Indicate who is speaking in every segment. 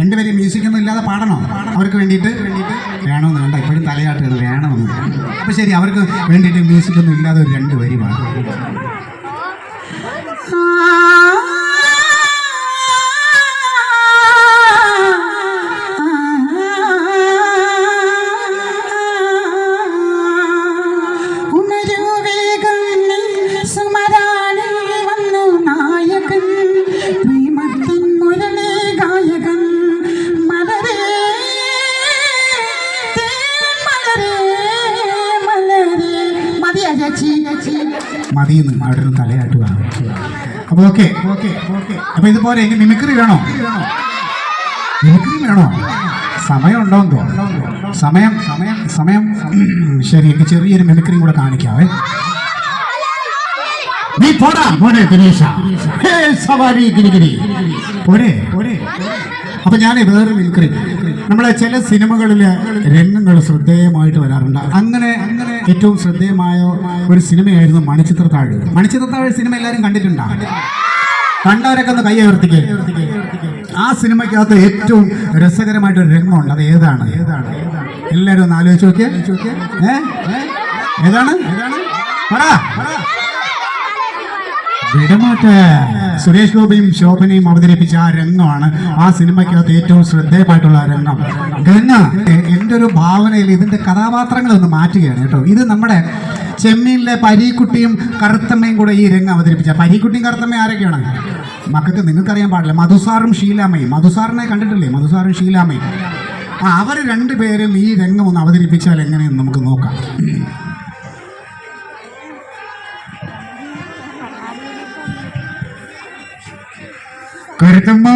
Speaker 1: രണ്ടുപേരും മ്യൂസിക് ഒന്നും ഇല്ലാതെ പാടണോ? അവർക്ക് വേണ്ടിയിട്ട്? വേണമെന്ന് വേണ്ട ഇപ്പോഴും തലയാട്ടുകൾ വേണമെന്ന് അപ്പൊ ശരി അവർക്ക് വേണ്ടിയിട്ട് മ്യൂസിക് ഒന്നും ഇല്ലാതെ ഒരു രണ്ട് വരി പാടും. മതിയെന്ന് അവിടെ നിന്ന് തലയാട്ടുക. അപ്പൊ ഓക്കെ ഓക്കെ ഓക്കെ അപ്പൊ ഇതുപോലെ ഇനി മിമിക്രി വേണോ? മിമിക്രി വേണോ? സമയം ഉണ്ടോ തോന്നുന്നു. സമയം സമയം സമയം. ശരി എനിക്ക് ചെറിയൊരു മിമിക്രിയും കൂടെ കാണിക്കാവേ. നീ പോടാ. മോനെ ദിനേശ സവാരി ഗിരിഗിരി. പോരെ. പോരെ. അപ്പൊ ഞാൻ വേറെ വിൽക്കറി നമ്മളെ ചില സിനിമകളിലെ രംഗങ്ങൾ ശ്രദ്ധേയമായിട്ട് വരാറുണ്ട്. അങ്ങനെ അങ്ങനെ ഏറ്റവും ശ്രദ്ധേയമായ ഒരു സിനിമയായിരുന്നു മണിച്ചിത്രത്താഴ് മണിച്ചിത്രത്താഴ് സിനിമ എല്ലാവരും കണ്ടിട്ടുണ്ടോ? കണ്ടവരൊക്കെ ഒന്ന് കൈ ഉയർത്തിക്കേ. ആ സിനിമയ്ക്കകത്ത് ഏറ്റവും രസകരമായിട്ടൊരു രംഗമുണ്ട്. അത് ഏതാണ്? ഏതാണ് എല്ലാവരും ഒന്ന് ആലോചിച്ച് നോക്കിയേ. ഏ? ഏ? ഏതാണ്? ഏതാണ് പറ. പറ സുരേഷ് ഗോപിയും ശോഭനയും അവതരിപ്പിച്ച ആ രംഗമാണ് ആ സിനിമയ്ക്കകത്ത് ഏറ്റവും ശ്രദ്ധേയമായിട്ടുള്ള രംഗം. എ- എന്റെ ഒരു ഭാവനയിൽ ഇതിന്റെ കഥാപാത്രങ്ങളെ ഒന്ന് മാറ്റുകയാണ് കേട്ടോ. ഇത് നമ്മുടെ ചെമ്മീനിലെ പരീക്കുട്ടിയും കറുത്തമ്മയും കൂടെ ഈ രംഗം അവതരിപ്പിച്ച. പരീക്കുട്ടിയും കറുത്തമ്മയും ആരൊക്കെയാണ്? മക്കൾക്ക് നിങ്ങൾക്കറിയാൻ പാടില്ല. മധുസാറും ഷീലാമ്മയും. മധുസാറിനെ കണ്ടിട്ടില്ലേ? മധുസാറും ഷീലാമ്മയും. ആ അവർ രണ്ടുപേരും ഈ രംഗം ഒന്ന് അവതരിപ്പിച്ചാൽ എങ്ങനെയെന്ന് നമുക്ക് നോക്കാം. കരുത്തമ്മ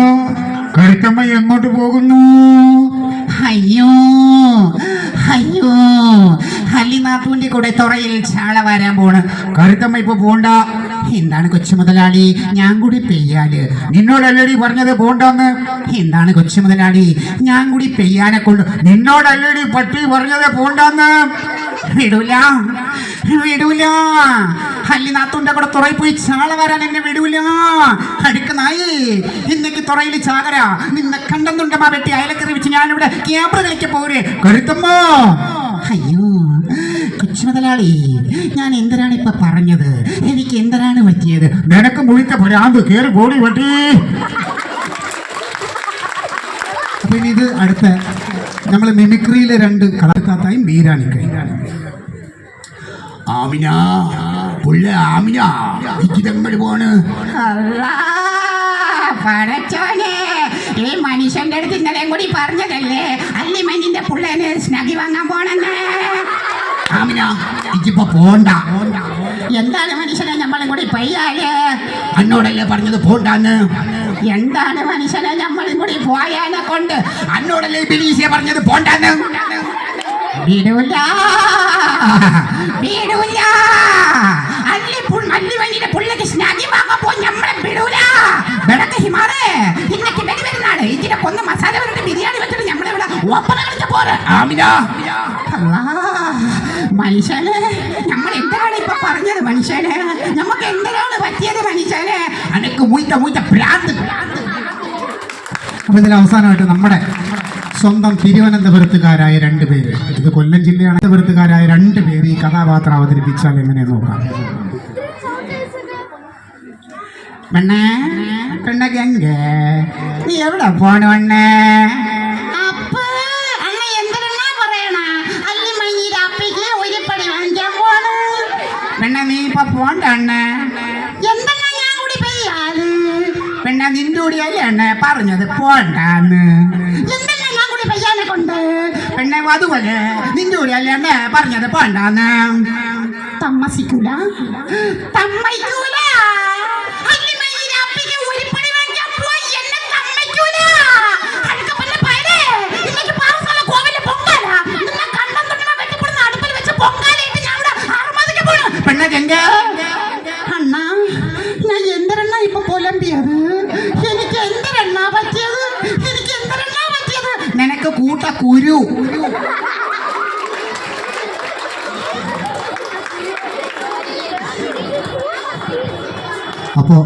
Speaker 1: കരുത്തമ്മ എങ്ങോട്ട് പോകുന്നു?
Speaker 2: അയ്യോ അയ്യോ. ഹല്ലിനാഥുവിന്റെ കൂടെ തുറയിൽ ചാള വരാൻ പോണ്.
Speaker 1: കരുത്തമ്മ ഇപ്പൊ പോണ്ട.
Speaker 2: എന്താണ് കൊച്ചു മുതലാളി? ഞാൻ കൂടി പെയ്യാൽ.
Speaker 1: നിന്നോടല്ലടി പറഞ്ഞത് പോണ്ടെന്ന്.
Speaker 2: എന്താണ് കൊച്ചു മുതലാളി? ഞാൻ കൂടി പെയ്യാനെ കൊണ്ട്
Speaker 1: നിന്നോടല്ലടി പട്ടി പറഞ്ഞത് പോണ്ടെന്ന്.
Speaker 2: വിടൂല. വിടൂല. ഹല്ലിനാഥുന്റെ കൂടെ തുറയിൽ പോയി ചാള വരാൻ എന്നെ വിടൂല. അടുക്ക ഇന്നേക്ക് തുറയിൽ ചാകര. നിന്നെ കണ്ടെന്നുണ്ടമാ വെട്ടി. അയലക്കറി വെച്ച് ഞാനിവിടെ ക്യാമറ കളിക്ക പോരെ.
Speaker 1: കരുത്തമ്മോ?
Speaker 2: അയ്യോ കൊച്ചു മുതലാളി ഞാൻ എന്തിനാണ് ഇപ്പൊ പറഞ്ഞത്? എനിക്ക് എന്തിനാണ് പറ്റിയത്?
Speaker 1: നിനക്ക് മുഴിച്ച ഭ്രാന്ത് കേറി പോടി പട്ടി അപ്പൊ ഇനി ഇത് അടുത്ത. നമ്മൾ മിമിക്രിയിലെ രണ്ട് കളത്താത്തായും വീരാണിക്കയും ആമിന. പുള്ള ആമിന. ഇജിതങ്ങൾ പോണ്.
Speaker 2: അല്ലാ, പടച്ചോനെ. ഈ മനുഷ്യന്റെ അടുത്ത് ഇന്നലെയും കൂടി പറഞ്ഞതല്ലേ? അല്ലി മഞ്ഞിന്റെ പുള്ളേന് സ്നഗി വാങ്ങാൻ പോണെന്ന്.
Speaker 1: ആമിന ഇജിപ്പോ പോണ്ട.
Speaker 2: എന്താണ് മനുഷ്യനെ നമ്മളും കൂടി പയ്യാൽ
Speaker 1: അന്നോടല്ലേ പറഞ്ഞത് പോണ്ടാന്ന്?
Speaker 2: എന്താണ് മനുഷ്യനെ നമ്മളും കൂടി പോയാനെ കൊണ്ട്?
Speaker 1: അന്നോടല്ലേ ബിലീസിയ പറഞ്ഞത് പോണ്ടാന്ന്?
Speaker 2: വിടൂല വിടൂല അല്ലി പുൾ അല്ലി മഞ്ഞിന്റെ പുള്ളക്ക് സ്നഗി വാങ്ങാൻ പോയി നമ്മളെ വിടൂല. വെടക്ക് ഹിമാറ് ഇന്നക്ക് വെടി വരുന്നാണ് ഇതിന്റെ കൊന്ന മസാല വരട്ട് ബിരിയാണി വെച്ചിട്ട് നമ്മളിവിടെ ഒപ്പന കളിച്ച പോലെ. മനുഷ്യനെ നമ്മൾ എന്താണ് ഇപ്പൊ പറഞ്ഞത് മനുഷ്യനെ? നമുക്ക് എന്തിനാണ് പറ്റിയത് മനുഷ്യനെ?
Speaker 1: അനക്ക് മൂറ്റ മൂറ്റ ഭ്രാന്ത് അപ്പൊ ഇതിൽ അവസാനമായിട്ട് നമ്മുടെ സ്വന്തം തിരുവനന്തപുരത്തുകാരായ രണ്ട് പേര്. ഇത് കൊല്ലം ജില്ലയാണ്. തിരുവനന്തപുരത്തുകാരായ രണ്ട് പേര് ഈ കഥാപാത്രം അവതരിപ്പിച്ചാൽ എങ്ങനെ നോക്കാം.
Speaker 2: പെണ്ണേ പെണ്ണ ഗംഗ നീ എവിടെ പോണേ പെണ്ണേ? നീ ഇപ്പൊ പോണ്ട അണ്ണേ. കൂടി നിന്റെ കൂടിയല്ലേ അണ്ണേ പറഞ്ഞത്? പോണ്ടാന്ന്. പെണ്ണെ അതുപോലെ നിന്റെ കൂടിയല്ലേ അണ്ണേ പറഞ്ഞത് പോണ്ടാന്ന്? തമ്മസിക്കൂല. തമ്മയ്ക്കൂല. ഒരു പെണ്ണ ഗംഗ അണ്ണാ ഞാൻ എന്തരണ്ണ ഇപ്പൊ പുലമ്പിയത്? എനിക്ക് കുരു.
Speaker 1: അപ്പോൾ